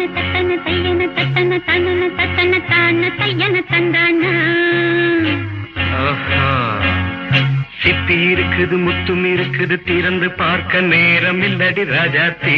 தையன தத்தன தையன தத்தன தனன தத்தன தான தையன தந்தானா. சிப்பி இருக்குது முத்தும் இருக்குது திறந்து பார்க்க நேரம் இல்லடி ராஜாத்தி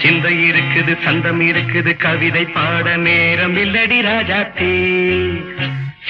சிந்தை இருக்குது சந்தம் இருக்குது கவிதை பாட நேரம் இல்லடி ராஜாத்தி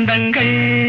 சொந்தங்கள்